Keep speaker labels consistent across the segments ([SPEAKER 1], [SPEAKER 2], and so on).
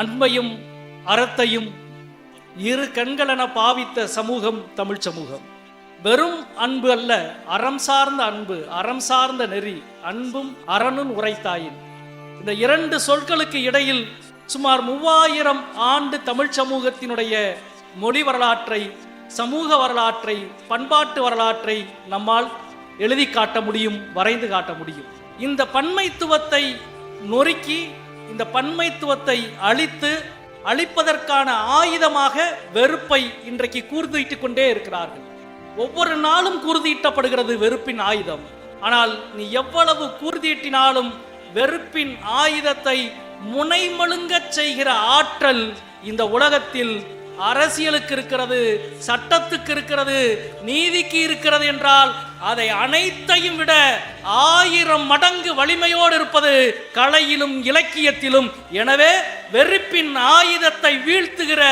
[SPEAKER 1] அன்பையும் அறத்தையும் இரு கண்களென பாவித்த சமூகம் தமிழ் சமூகம். வெறும் அன்பு அல்ல அறம் சார்ந்த அன்பு அறம் சார்ந்த நெறி அன்பும் அறனும் உரைத்தாயின். இந்த இரண்டு சொற்களுக்கு இடையில் சுமார் மூவாயிரம் ஆண்டு தமிழ் சமூகத்தினுடைய மொழி வரலாற்றை சமூக வரலாற்றை பண்பாட்டு வரலாற்றை நம்மால் எழுதி காட்ட முடியும் வரைந்து காட்ட முடியும். இந்த பன்மைத்துவத்தை நொறுக்கி இந்த பன்மைத்துவத்தை அழித்து அழிப்பதற்கான ஆயுதமாக வெறுப்பை இன்றைக்கு கூர்தீட்டிக் கொண்டே இருக்கிறார்கள். ஒவ்வொரு நாளும் கூர்தீட்டப்படுகிறது வெறுப்பின் ஆயுதம். ஆனால் நீ எவ்வளவு கூர்தீட்டினாலும் வெறுப்பின் ஆயுதத்தை முனைமழுங்கச் செய்கிற ஆற்றல் இந்த உலகத்தில் அரசியலுக்கு இருக்கிறது சட்டத்துக்கு இருக்கிறது நீதிக்கு இருக்கிறது என்றால் அதை அனைத்தையும் விட ஆயிரம் மடங்கு வலிமையோடு இருப்பது கலையிலும் இலக்கியத்திலும். எனவே வெறுப்பின் ஆயுதத்தை வீழ்த்துகிற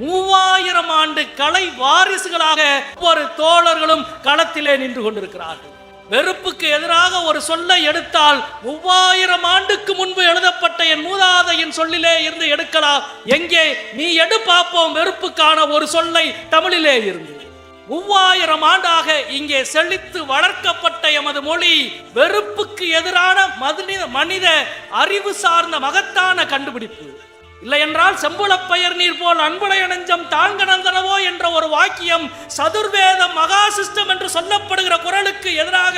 [SPEAKER 1] மூவாயிரம் ஆண்டு கலை வாரிசுகளாக ஒவ்வொரு தோழர்களும் களத்திலே நின்று கொண்டிருக்கிறார்கள். வெறுப்புக்கு எதிராக ஒரு சொல்லை எடுத்தால் மூவாயிரம் ஆண்டுக்கு முன்பு எழுதப்பட்ட என் மூதாதையின் சொல்லிலே இருந்து எடுக்கலாம். எங்கே? நீ எடு பார்ப்போம் வெறுப்புக்கான ஒரு சொல்லை தமிழிலே இருந்து. மூவாயிரம் ஆண்டாக இங்கே செழித்து வளர்க்கப்பட்ட எமது மொழி வெறுப்புக்கு எதிரான மனித மனித அறிவு சார்ந்த மகத்தான கண்டுபிடிப்பு. இல்லை என்றால் செம்புளப் பெயர் நீர் போல் அன்புடைய நெஞ்சம் தாழ்கணந்தனவோ என்ற ஒரு வாக்கியம் சதுர்வேத மகா சிஸ்டம் என்று சொல்லப்படுகிற குரலுக்கு எதிராக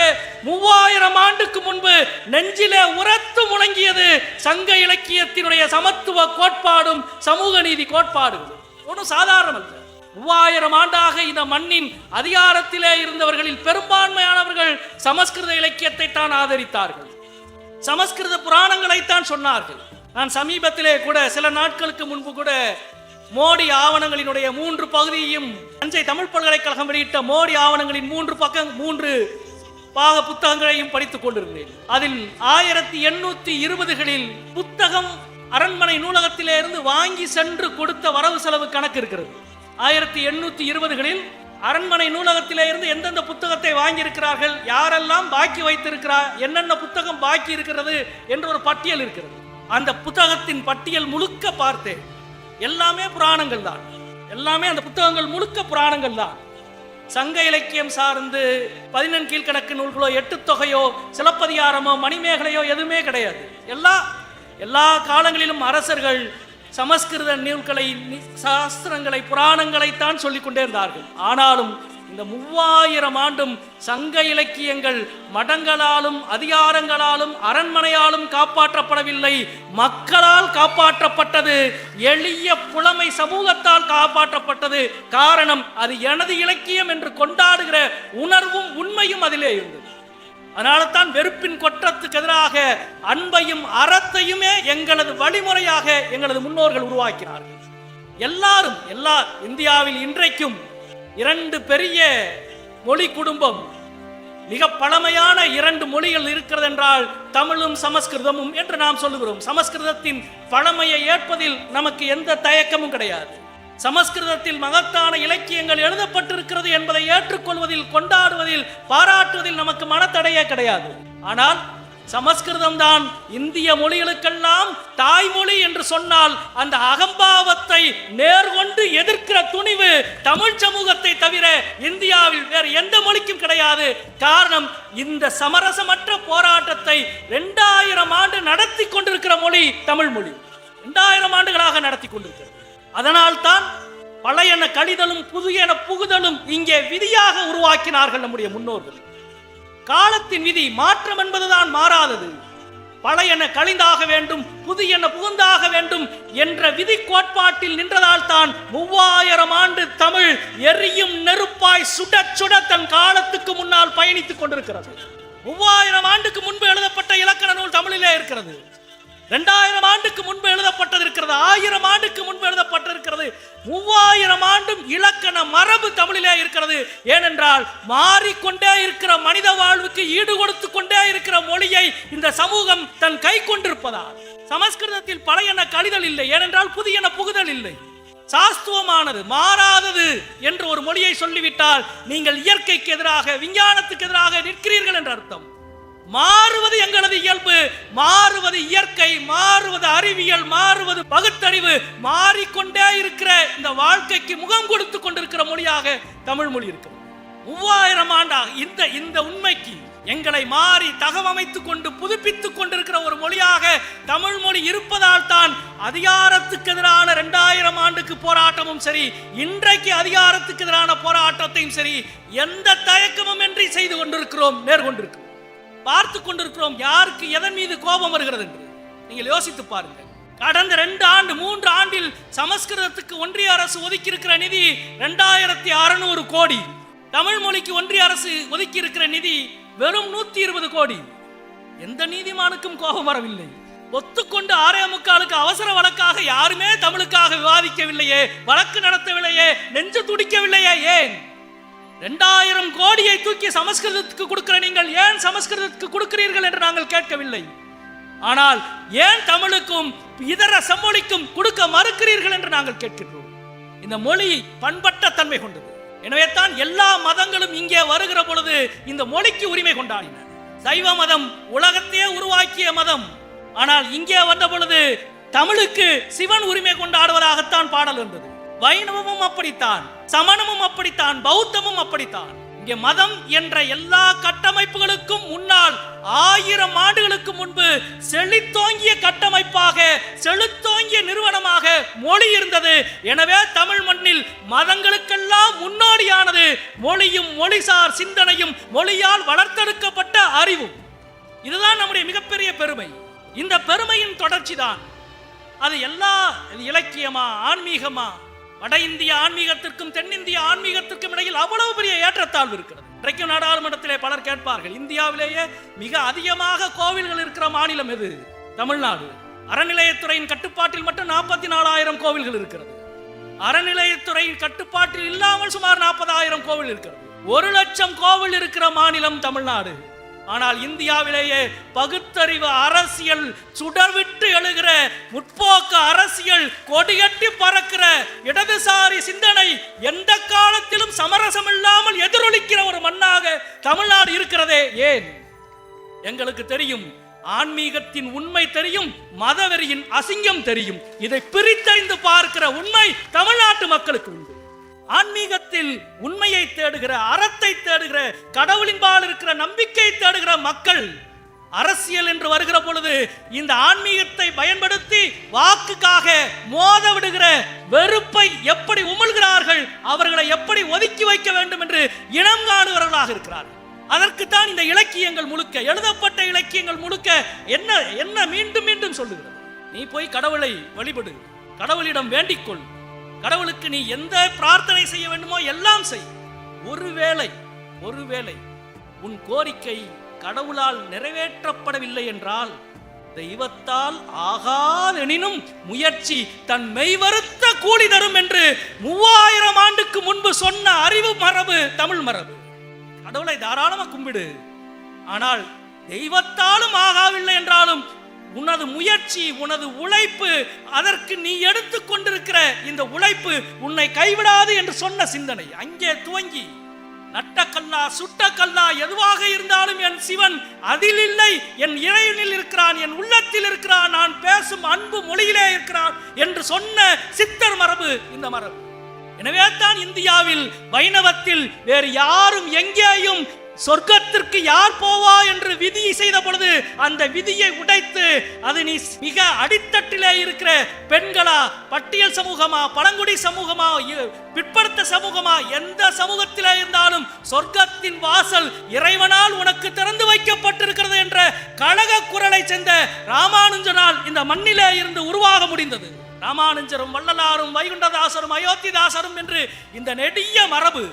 [SPEAKER 1] மூவாயிரம் ஆண்டுக்கு முன்பு நெஞ்சிலே உரத்து முழங்கியது சங்க இலக்கியத்தினுடைய சமத்துவ கோட்பாடும் சமூக நீதி கோட்பாடு ஒன்றும் சாதாரணம் அல்ல. மூவாயிரம் ஆண்டாக இந்த மண்ணின் அதிகாரத்திலே இருந்தவர்களில் பெரும்பான்மையானவர்கள் சமஸ்கிருத இலக்கியத்தை தான் ஆதரித்தார்கள். சமஸ்கிருத புராணங்களைத்தான் சொன்னார்கள். நான் சமீபத்திலே கூட சில நாட்களுக்கு முன்பு கூட மோடி ஆவணங்களினுடைய மூன்று பகுதியையும் தஞ்சை தமிழ் பல்கலைக்கழகம் வெளியிட்ட மோடி ஆவணங்களின் மூன்று பக்கம் மூன்று பாக புத்தகங்களையும் படித்துக் கொண்டிருந்தேன். அதில் ஆயிரத்தி எண்ணூத்தி இருபதுகளில் புத்தகம் அரண்மனை நூலகத்திலிருந்து வாங்கி சென்று கொடுத்த வரவு செலவு கணக்கு இருக்கிறது. ஆயிரத்தி எண்ணூத்தி இருபதுகளில் அரண்மனை நூலகத்திலே இருந்து எந்தெந்த புத்தகத்தை வாங்கியிருக்கிறார்கள் யாரெல்லாம் பாக்கி வைத்திருக்கிறார் என்னென்ன புத்தகம் பாக்கி இருக்கிறது என்ற ஒரு பட்டியல் இருக்கிறது. அந்த புத்தகத்தின் பட்டியல் முழுக்க பார்த்தேன் எல்லாமே புராணங்கள் தான். எல்லாமே அந்த புத்தகங்கள் முழுக்க புராணங்கள் தான். சங்க இலக்கியம் சார்ந்து பதினெண் கீழ்கணக்கு நூல்களோ எட்டு தொகையோ சிலப்பதிகாரமோ மணிமேகலையோ எதுவுமே கிடையாது. எல்லா எல்லா காலங்களிலும் அரசர்கள் சமஸ்கிருத நூல்களை சாஸ்திரங்களை புராணங்களைத்தான் சொல்லிக் கொண்டே இருந்தார்கள். ஆனாலும் இந்த மூவாயிரம் ஆண்டும் சங்க இலக்கியங்கள் மடங்களாலும் அதிகாரங்களாலும் அரண்மனையாலும் காப்பாற்றப்படவில்லை. மக்களால் காப்பாற்றப்பட்டது எளிய புலமை சமூகத்தால் காப்பாற்றப்பட்டது. காரணம் அது எனது இலக்கியம் என்று கொண்டாடுகிற உணர்வும் உண்மையும் அதிலே இருந்தது. அதனால தான் வெறுப்பின் கொற்றத்துக்கு எதிராக அன்பையும் அறத்தையுமே எங்களது வழிமுறையாக எங்களது முன்னோர்கள் உருவாக்கினார்கள். எல்லாரும் எல்லா இந்தியாவில் இன்றைக்கும் இரண்டு பெரிய மொழி குடும்பம். மிக பழமையான இரண்டு மொழிகள் இருக்கிறது என்றால் தமிழும் சமஸ்கிருதமும் என்று நாம் சொல்லுகிறோம். சமஸ்கிருதத்தின் பழமையை ஏற்பதில் நமக்கு எந்த தயக்கமும் கிடையாது. சமஸ்கிருதத்தில் மகத்தான இலக்கியங்கள் எழுதப்பட்டிருக்கிறது என்பதை ஏற்றுக்கொள்வதில் கொண்டாடுவதில் பாராட்டுவதில் நமக்கு மனத்தடையே கிடையாது. ஆனால் சமஸ்கிருதம் தான் இந்திய மொழிகளுக்கெல்லாம் தாய்மொழி என்று சொன்னால் அந்த அகம்பாவத்தை நேர் எதிர்க்கிற துணிவு தமிழ் சமூகத்தை தவிர இந்தியாவில் வேறு எந்த மொழிக்கும் கிடையாது காரணம் இந்த சமரசமற்ற போராட்டத்தை ரெண்டாயிரம் ஆண்டு நடத்தி கொண்டிருக்கிற மொழி தமிழ் மொழி. ரெண்டாயிரம் ஆண்டுகளாக நடத்தி கொண்டிருக்கிறது. அதனால்தான் பழையன கழிதலும் புதியன புகுதலும் இங்கே விதியாக உருவாக்கினார்கள் நம்முடைய முன்னோர்கள். காலத்தின் விதி மாற்றம் என்பதுதான் மாறாதது. பழையன கழிந்தாக வேண்டும் புதியன புகுந்தாக வேண்டும் என்ற விதி கோட்பாட்டில் நின்றதால் தான் மூவாயிரம் ஆண்டு தமிழ் எரியும் நெருப்பாய் சுட சுட தன் காலத்துக்கு முன்னால் பயணித்துக் கொண்டிருக்கிறது. மூவாயிரம் ஆண்டுக்கு முன்பு எழுதப்பட்ட இலக்கண நூல் தமிழிலே இருக்கிறது. ரெண்டாயிரம் ஆண்டுக்கு முன்பு எழுதப்பட்டது இருக்கிறது. ஆயிரம் ஆண்டுக்கு முன்பு எழுதப்பட்டிருக்கிறது. மூவாயிரம் ஆண்டும் இலக்கண மரபு தமிழிலே இருக்கிறது. ஏனென்றால் மாறிக்கொண்டே இருக்கிற மனித வாழ்வுக்கு ஈடு கொடுத்து கொண்டே இருக்கிற மொழியை இந்த சமூகம் தன் கை கொண்டிருப்பதால் சமஸ்கிருதத்தில் பழையன கழிதல் இல்லை. ஏனென்றால் புதியன புகுதல் இல்லை. சாஸ்துவமானது மாறாதது என்று ஒரு மொழியை சொல்லிவிட்டால் நீங்கள் இயற்கைக்கு எதிராக விஞ்ஞானத்துக்கு எதிராக நிற்கிறீர்கள் என்ற அர்த்தம். மாறுவது எங்களது இயல்பு மாறுவது இயற்கை மாறுவது அறிவியல் மாறுவது பகுத்தறிவு மாறிக்கொண்டே இருக்கிற இந்த வாழ்க்கைக்கு முகம் கொடுத்து கொண்டிருக்கிற மொழியாக தமிழ் மொழி இருக்கிறது. மூவாயிரம் ஆண்டாக இந்த இந்த உண்மைக்கு எங்களை மாறி தகவமைத்துக் கொண்டு புதுப்பித்துக் கொண்டிருக்கிற ஒரு மொழியாக தமிழ் மொழி இருப்பதால் தான் அதிகாரத்துக்கு எதிரான இரண்டாயிரம் ஆண்டுக்கு போராட்டமும் சரி இன்றைக்கு அதிகாரத்துக்கு எதிரான போராட்டத்தையும் சரி எந்த தயக்கமும் இன்றி செய்து கொண்டிருக்கிறோம் நேர்கொண்டிருக்கிறோம். பார்த்து கொண்டிருக்கிறோம் யாருக்கு எதன் மீது கோபம் வருகிறது என்று. நீங்கள் யோசித்து பாருங்கள். கடந்த ரெண்டு ஆண்டு மூன்று ஆண்டில் சமஸ்கிருதத்துக்கு ஒன்றிய அரசு ஒதுக்கி இருக்கிற நிதி ரெண்டாயிரத்தி அறுநூறு கோடி. தமிழ் மொழிக்கு ஒன்றிய அரசு ஒதுக்கி இருக்கிற நிதி வெறும் நூத்தி இருபது கோடி. எந்த நீதிமானுக்கும் கோபம் வரவில்லை. ஒத்துக்கொண்டு ஆரே முக்காலுக்கு அவசர வழக்காக யாருமே தமிழுக்காக விவாதிக்கவில்லையே வழக்கு நடத்தவில்லையே நெஞ்சு துடிக்கவில்லையே ஏன்? ரெண்டாயிரம் கோடியை தூக்கி சமஸ்கிருதத்துக்கு கொடுக்கிற நீங்கள் ஏன் சமஸ்கிருதத்துக்கு கொடுக்கிறீர்கள் என்று நாங்கள் கேட்கவில்லை. ஆனால் ஏன் தமிழுக்கும் இதர செம்மொழிக்கும் கொடுக்க மறுக்கிறீர்கள் என்று நாங்கள் கேட்கின்றோம். இந்த மொழி பண்பட்ட தன்மை கொண்டது. எனவே தான் எல்லா மதங்களும் இங்கே வருகிற பொழுது இந்த மொழிக்கு உரிமை கொண்டாடின. சைவ மதம் உலகத்தையே உருவாக்கிய மதம். ஆனால் இங்கே வந்த பொழுது தமிழுக்கு சிவன் உரிமை கொண்டாடுவதாகத்தான் பாடல் வந்தது வைணவமும் அப்படித்தான் சமணமும் அப்படித்தான் பௌத்தமும் அப்படித்தான். இங்கே மதம் என்ற எல்லா கட்டமைப்புகளுக்கும் முன்னால் ஆயிரம் ஆண்டுகளுக்கு முன்பு செழித்தோங்கிய கட்டமைப்பாக செழுத்தோங்கிய நிறுவனமாக மொழி இருந்தது. எனவே தமிழ் மண்ணில் மதங்களுக்கெல்லாம் முன்னோடியானது மொழியும் மொழிசார் சிந்தனையும் மொழியால் வளர்த்தெடுக்கப்பட்ட அறிவும். இதுதான் நம்முடைய மிகப்பெரிய பெருமை. இந்த பெருமையின் தொடர்ச்சி தான் அது எல்லா இலக்கியமா ஆன்மீகமா வட இந்திய ஆன்மீகத்திற்கும் தென்னிந்திய ஆன்மீகத்திற்கும் இடையில் அவ்வளவு பெரிய ஏற்றத்தாழ்வு இருக்கிறது. இன்றைக்கும் நாடாளுமன்றத்திலே பலர் கேட்பார்கள் இந்தியாவிலேயே மிக அதிகமாக கோவில்கள் இருக்கிற மாநிலம் எது? தமிழ்நாடு. அறநிலையத்துறையின் கட்டுப்பாட்டில் மட்டும் நாற்பத்தி நாலாயிரம் கோவில்கள் இருக்கிறது. அறநிலையத்துறையின் கட்டுப்பாட்டில் இல்லாமல் சுமார் நாற்பதாயிரம் கோவில் இருக்கிறது. ஒரு லட்சம் கோவில் இருக்கிற மாநிலம் தமிழ்நாடு. ஆனால் இந்தியாவிலேயே பகுத்தறிவு அரசியல் சுடர்விட்டு எழுகிற முற்போக்கு அரசியல் கொடிகட்டி பறக்கிற இடதுசாரி சிந்தனை எந்த காலத்திலும் சமரசம் இல்லாமல் எதிரொலிக்கிற ஒரு மண்ணாக தமிழ்நாடு இருக்கிறதே ஏன்? எங்களுக்கு தெரியும் ஆன்மீகத்தின் உண்மை தெரியும் மதவெறியின் அசிங்கம் தெரியும். இதை பிரித்தறிந்து பார்க்கிற உண்மை தமிழ்நாட்டு மக்களுக்கு உண்டு. ஆன்மீகத்தில் உண்மையை தேடுகிற அறத்தை தேடுகிற கடவுளின்பால் இருக்கிற நம்பிக்கை தேடுகிற மக்கள் அரசியல் என்று வருகிற பொழுது இந்த ஆன்மீகத்தை பயன்படுத்தி வாக்குக்காக மோத விடுகிற வெறுப்பை எப்படி உமிழ்கிறார்கள் அவர்களை எப்படி ஒதுக்கி வைக்க வேண்டும் என்று இனம் காணுகிறவர்களாக இருக்கிறார்கள். அதற்குத்தான் இந்த இலக்கியங்கள் முழுக்க எழுதப்பட்ட இலக்கியங்கள் முழுக்க என்ன என்ன மீண்டும் மீண்டும் சொல்லுகிறது. நீ போய் கடவுளை வழிபடு கடவுளிடம் வேண்டிக்கொள். கடவுளுக்கு நீ எந்த பிரார்த்தனை செய்ய வேண்டுமோ எல்லாம் செய். ஒருவேளை ஒருவேளை உன் கோரிக்கை கடவுளால் நிறைவேற்றப்படவில்லை என்றால் தெய்வத்தால் ஆகாதெனினும் முயற்சி தன் மெய்வருத்த கூலி தரும் என்று மூவாயிரம் ஆண்டுக்கு முன்பு சொன்ன அறிவு மரபு தமிழ் மரபு. கடவுளை தாராளமாக கும்பிடு. ஆனால் தெய்வத்தாலும் ஆகாவில்லை என்றாலும் உனது முயற்சி உனது உழைப்பு அதற்கு நீ எடுத்து கொண்டிருக்கிற இந்த உழைப்பு உன்னை கைவிடாது என்று சொன்ன சிந்தனை. அங்கே துவங்கி நட்டக்கல்லா சுட்டக்கல்லா எதுவாக இருந்தாலும் என் சிவன் அதில் இல்லை என் இறைவனில் இருக்கிறான் என் உள்ளத்தில் இருக்கிறான் நான் பேசும் அன்பு மொழியிலே இருக்கிறான் என்று சொன்ன சித்தர் மரபு இந்த மரபு. எனவே தான் இந்தியாவில் வைணவத்தில் வேறு யாரும் எங்கேயும் சொர்க்கத்திற்கு யார் போவா என்று விதி செய்த பொழுது அந்த விதியை உடைத்து அது நீ மிக அடித்தட்டிலே இருக்கிற பெண்களா பட்டியல் சமூகமா பழங்குடி சமூகமா இ- பிற்படுத்த சமூகமா எந்த சமூகத்திலே இருந்தாலும் சொர்க்கத்தின் வாசல் இறைவனால் உனக்கு திறந்து வைக்கப்பட்டிருக்கிறது என்ற கழக குரலை சேர்ந்த ராமானுஜனால் இந்த மண்ணிலே இருந்து உருவாக முடிந்தது. ராமானுஜரும் வள்ளலாரும் வைகுண்டதாசரும் அயோத்திதாசரும் என்று இந்த நெடிய மரபு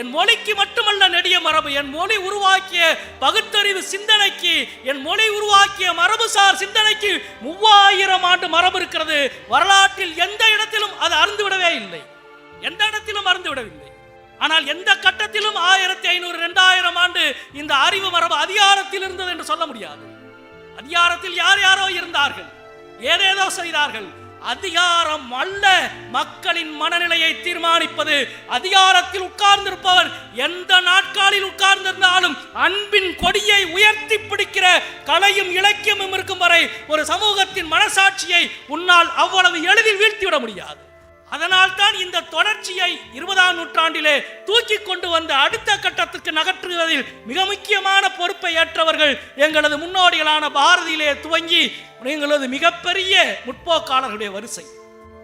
[SPEAKER 1] என் மொழிக்கு மட்டுமல்ல நெடிய மரபு என் மொழி உருவாக்கிய பகுத்தறிவு சிந்தனைக்கு என் மொழி உருவாக்கிய மரபுசார் சிந்தனைக்கு மூவாயிரம் ஆண்டு மரபு இருக்கிறது. வரலாற்றில் எந்த இடத்திலும் அது அருந்துவிடவே இல்லை. எந்த இடத்திலும் அருந்துவிடவில்லை. ஆனால் எந்த கட்டத்திலும் ஆயிரத்தி ஐநூறு ரெண்டாயிரம் ஆண்டு இந்த அறிவு மரபு அதிகாரத்தில் இருந்தது என்று சொல்ல முடியாது. அதிகாரத்தில் யார் யாரோ இருந்தார்கள். ஏதேதோ செய்தார்கள். அதிகாரம் அல்ல. மக்களின் மனநிலையை தீர்மானிப்பது. அதிகாரத்தில் உட்கார்ந்திருப்பவர் எந்த நாட்காலில் உட்கார்ந்திருந்தாலும் அன்பின் கொடியை உயர்த்தி பிடிக்கிற கலையும் இலக்கியமும் இருக்கும் வரை ஒரு சமூகத்தின் மனசாட்சியை உன்னால் அவ்வளவு எளிதில் வீழ்த்திவிட முடியாது. அதனால் தான் இந்த தொடர்ச்சியை இருபதாம் நூற்றாண்டிலே தூக்கி கொண்டு வந்த அடுத்த கட்டத்துக்கு நகற்றுவதில் மிக முக்கியமான பொறுப்பை ஏற்றவர்கள் எங்களது முன்னோடிகளான பாரதியிலே துவங்கி எங்களது மிகப்பெரிய முற்போக்காளர்களுடைய வரிசை.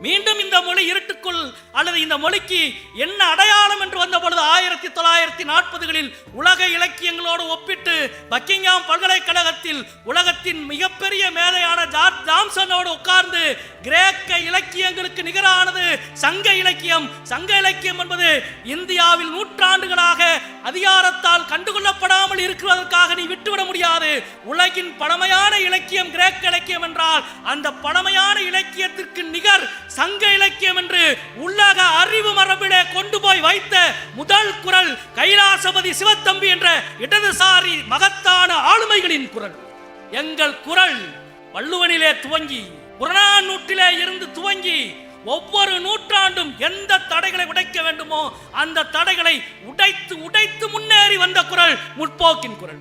[SPEAKER 1] மீண்டும் இந்த மொழி இருட்டுக்குள் அல்லது இந்த மொழிக்கு என்ன அடையாளம் என்று வந்த பொழுது ஆயிரத்தி தொள்ளாயிரத்தி நாற்பதுகளில் உலக இலக்கியங்களோடு ஒப்பிட்டு பக்கிங்காம் பல்கலைக்கழகத்தில் உலகத்தின் மிகப்பெரிய மேதையான ஜார்ஜ் ஜாம்சனோடு உட்கார்ந்து கிரேக்க இலக்கியங்களுக்கு நிகரானது சங்க இலக்கியம். சங்க இலக்கியம் என்பது இந்தியாவில் நூற்றாண்டுகளாக அதிகாரத்தால் கண்டுகொள்ளப்படாமல் இருக்கிறதற்காக நீ விட்டுவிட முடியாது. உலகின் பழமையான இலக்கியம் கிரேக்க இலக்கியம் என்றால் அந்த பழமையான இலக்கியத்திற்கு நிகர் சங்க இலக்கியம் என்று உலக அறிவு மரபிலே கொண்டு போய் வைத்த முதல் குரல் கைலாசபதி சிவத்தம்பி என்ற இடதுசாரி மகத்தான ஆளுமைகளின் குரல். எங்கள் குரல் வள்ளுவனிலே துவங்கி புறநானூற்றிலே இருந்து துவங்கி ஒவ்வொரு நூற்றாண்டும் எந்த தடைகளை உடைக்க வேண்டுமோ அந்த தடைகளை உடைத்து உடைத்து முன்னேறி வந்த குரல் முற்போக்கின் குரல்.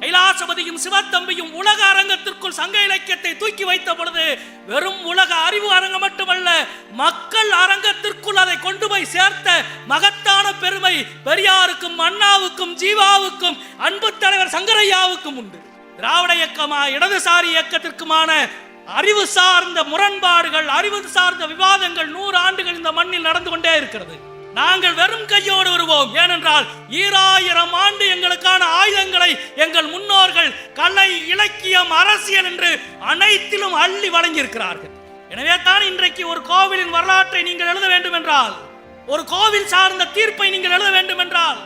[SPEAKER 1] கைலாசபதியும் சிவத்தம்பியும் உலக அரங்கத்திற்குள் சங்க இலக்கியத்தை தூக்கி வைத்த பொழுது வெறும் உலக அறிவு அரங்கம் மட்டுமல்ல மக்கள் அரங்கத்திற்குள் அதை கொண்டு போய் சேர்த்த மகத்தான பெருமை பெரியாருக்கும் அண்ணாவுக்கும் ஜீவாவுக்கும் அன்பு தலைவர் சங்கரையாவுக்கும் உண்டு. திராவிட இயக்கமா இடதுசாரி இயக்கத்திற்குமான அறிவு சார்ந்த முரண்பாடுகள் அறிவு சார்ந்த விவாதங்கள் நூறு ஆண்டுகள் இந்த மண்ணில் நடந்து கொண்டே இருக்கிறது. நாங்கள் வெறும் கையோடு வருவோம். ஏனென்றால் ஈராயிரம் ஆண்டு எங்களுக்கான ஆயுதங்களை எங்கள் முன்னோர்கள் கலை இலக்கியம் அரசியல் என்று அனைத்திலும் அள்ளி வழங்கியிருக்கிறார்கள். எனவே தான் இன்றைக்கு ஒரு கோவிலின் வரலாற்றை நீங்கள் எழுத வேண்டும் என்றால் ஒரு கோவில் சார்ந்த தீர்ப்பை நீங்கள் எழுத வேண்டும் என்றால்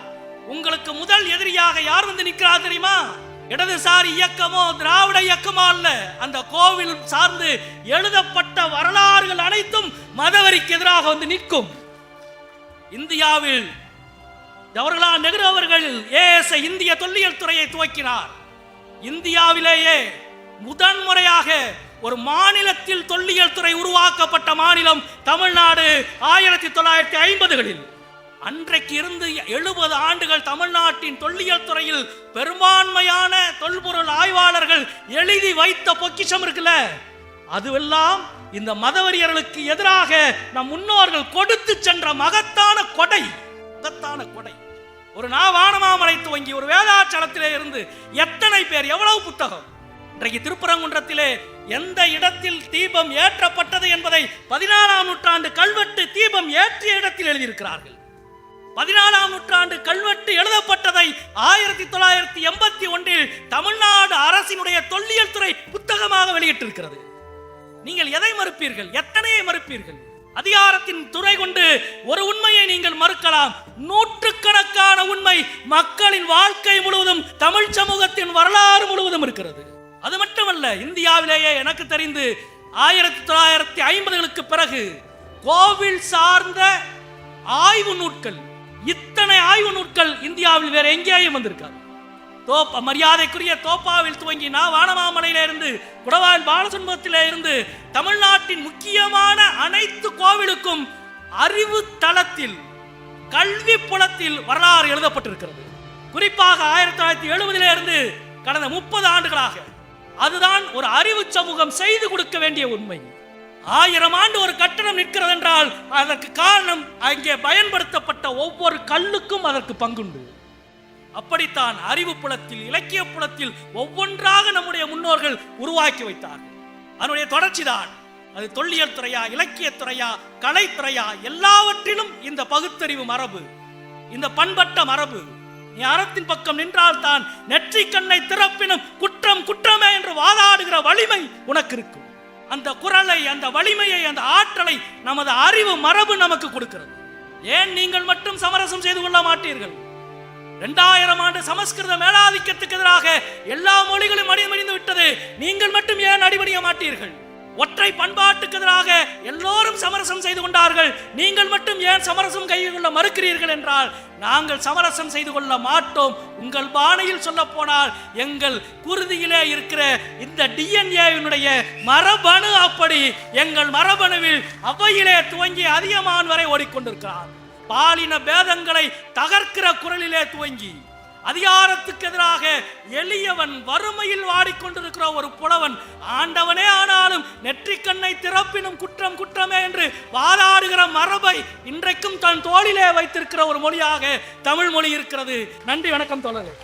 [SPEAKER 1] உங்களுக்கு முதல் எதிரியாக யார் வந்து நிற்கிறார் தெரியுமா? இடதுசாரி இயக்கமோ திராவிட இயக்கமோ அல்ல. அந்த கோவில் சார்ந்து எழுதப்பட்ட வரலாறுகள் அனைத்தும் மதவரிக்கு எதிராக வந்து நிற்கும். இந்தியாவில் ஜவஹர்லால் நெஹ்ரு அவர்கள் ஏஎஸ் இந்திய தொல்லியல் துறையை துவக்கினார். இந்தியாவிலேயே முதன்முறையாக ஒரு மாநிலத்தில் தொல்லியல் துறை உருவாக்கப்பட்ட மாநிலம் தமிழ்நாடு ஆயிரத்தி தொள்ளாயிரத்தி ஐம்பதுகளில். அன்றைக்கு இருந்து எழுபது ஆண்டுகள் தமிழ்நாட்டின் தொல்லியல் துறையில் பெரும்பான்மையான தொல்பொருள் ஆய்வாளர்கள் எழுதி வைத்த பொக்கிஷம் இருக்குல்ல? அதுவெல்லாம் இந்த மதவரியர்களுக்கு எதிராக நம் முன்னோர்கள் கொடுத்து சென்ற மகத்தான கொடை. மகத்தான கொடை. ஒரு நாவானமாமலை துவங்கி ஒரு வேதாச்சலத்திலே இருந்து எத்தனை பேர் எவ்வளவு புத்தகம்? இன்றைக்கு திருப்பரங்குன்றத்திலே எந்த இடத்தில் தீபம் ஏற்றப்பட்டது என்பதை பதினாலாம் நூற்றாண்டு கல்வெட்டு தீபம் ஏற்றிய இடத்தில் எழுதியிருக்கிறார்கள். பதினாலாம் நூற்றாண்டு கல்வெட்டு எழுதப்பட்டதை ஆயிரத்தி தொள்ளாயிரத்தி எண்பத்தி ஒன்றில் தமிழ்நாடு அரசினுடைய தொல்லியல் துறை புத்தகமாக வெளியிட்டிருக்கிறது. நீங்கள் எதை மறுப்பீர்கள்? எத்தனையை மறுப்பீர்கள்? அதிகாரத்தின் துறை கொண்டு ஒரு உண்மையை நீங்கள் மறுக்கலாம். நூற்றுக்கணக்கான உண்மை மக்களின் வாழ்க்கை முழுவதும் தமிழ் சமூகத்தின் வரலாறு முழுவதும் இருக்கிறது. அது மட்டுமல்ல இந்தியாவிலேயே எனக்கு தெரிந்து ஆயிரத்தி தொள்ளாயிரத்தி ஐம்பதுகளுக்கு பிறகு கோவில் சார்ந்த ஆய்வு நூட்கள் இத்தனை ஆய்வு நூட்கள் இந்தியாவில் வேற எங்கேயும் வந்திருக்காது. தோப்ப மரியாதைக்குரிய தோப்பாவில் துவங்கி நான் வானமாமலையில இருந்து குடவாயில் பாலசுன்பத்தில இருந்து தமிழ்நாட்டின் முக்கியமான அனைத்து கோவிலுக்கும் அறிவு தளத்தில் கல்வி புலத்தில் வரலாறு எழுதப்பட்டிருக்கிறது. குறிப்பாக ஆயிரத்தி தொள்ளாயிரத்தி எழுபதில இருந்து கடந்த முப்பது ஆண்டுகளாக அதுதான் ஒரு அறிவு சமூகம் செய்து கொடுக்க வேண்டிய உண்மை. ஆயிரம் ஆண்டு ஒரு கட்டணம் நிற்கிறது என்றால் அதற்கு காரணம் அங்கே பயன்படுத்தப்பட்ட ஒவ்வொரு கல்லுக்கும் அதற்கு பங்குண்டு. அப்படித்தான் அறிவு புலத்தில் இலக்கிய புலத்தில் ஒவ்வொன்றாக நம்முடைய முன்னோர்கள் உருவாக்கி வைத்தார்கள். அதனுடைய தொடர்ச்சிதான் அது தொல்லியல் துறையா இலக்கிய துறையா கலைத்துறையா எல்லாவற்றிலும் இந்த பகுத்தறிவு மரபு இந்த பண்பட்ட மரபு. நீ அறத்தின் பக்கம் நின்றால் தான் நெற்றி கண்ணை திறப்பினும் குற்றம் குற்றமே என்று வாதாடுகிற வலிமை உனக்கு இருக்கும். அந்த குரலை அந்த வலிமையை அந்த ஆற்றலை நமது அறிவு மரபு நமக்கு கொடுக்கிறது. ஏன் நீங்கள் மட்டும் சமரசம் செய்து கொள்ள மாட்டீர்கள்? இரண்டாயிரம் ஆண்டு சமஸ்கிருத மேலாதிக்கத்துக்கு எதிராக எல்லா மொழிகளும் அடிமடிந்து விட்டது. நீங்கள் மட்டும் ஏன் அடிபடிய மாட்டீர்கள்? ஒற்றை பண்பாட்டுக்கு எதிராக எல்லோரும் சமரசம் செய்து கொண்டார்கள். நீங்கள் மட்டும் ஏன் சமரசம் கைகொள்ள மறுக்கிறீர்கள் என்றால் நாங்கள் சமரசம் செய்து கொள்ள மாட்டோம். உங்கள் பாணையில் சொல்ல போனால் எங்கள் குருதியிலே இருக்கிற இந்த டிஎன்ஏவினுடைய மரபணு அப்படி எங்கள் மரபணுவில் அவையிலே துவங்கி அதிகமான் வரை ஓடிக்கொண்டிருக்கிறார். பாலின பேதங்களை தகர்க்கிற குரலிலே துவங்கி அதிகாரத்துக்கு எதிராக எளியவன் வறுமையில் வாடிக்கொண்டிருக்கிற ஒரு புலவன். ஆண்டவனே ஆனாலும் நெற்றிக்கண்ணை திறப்பினும் குற்றம் குற்றமே என்று வாதாடுகிற மரபை இன்றைக்கும் தன் தோளிலே வைத்திருக்கிற ஒரு மொழியாக தமிழ் மொழி இருக்கிறது. நன்றி வணக்கம் தோழர்கள்.